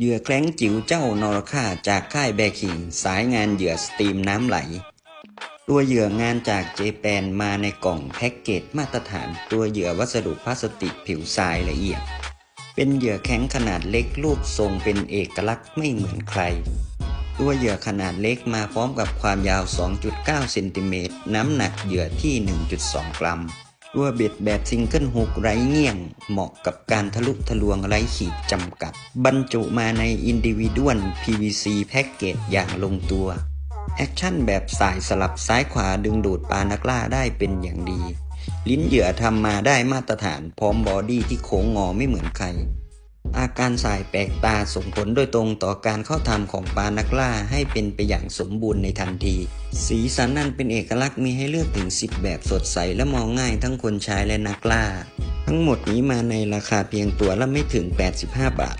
เหยื่อแคล้งจิ๋วเจ้านอรค่าจากค่ายแบคิง สายงานเหยื่อสตรีมน้ำไหล ตัวเหยื่องานจากเจแปนมาในกล่องแพ็กเกจมาตรฐาน ตัวเหยื่อวัสดุพลาสติกผิวทรายละเอียด เป็นเหยื่อแข็งขนาดเล็กรูปทรงเป็นเอกลักษณ์ไม่เหมือนใคร ตัวเหยื่อขนาดเล็กมาพร้อมกับความยาว 2.9 เซนติเมตรน้ำหนักเหยื่อที่ 1.2 กรัม ตัวเบ็ดแบบซิงเกิลฮุกไร้เงี่ยง เหมาะกับการทะลุทะลวงไร้ขีดจำกัด บรรจุมาในอินดิวิดวล PVC แพ็กเกจอย่างลงตัว แอคชั่นแบบสายสลับซ้ายขวาดึงดูดปลานักล่าได้เป็นอย่างดี ลิ้นเหยื่อทำมาได้มาตรฐานพร้อมบอดี้ที่โค้งงอไม่เหมือนใคร อาการสายแปลกตาส่งผลโดยตรงต่อการเข้าทำของปลานักล่าให้เป็นไปอย่างสมบูรณ์ในทันที สีสันนั้นเป็นเอกลักษณ์มีให้เลือกถึง 10 แบบสดใสและมองง่ายทั้งคนใช้และนักล่า ทั้งหมดนี้มาในราคาเพียงตัวละไม่ถึง 85 บาท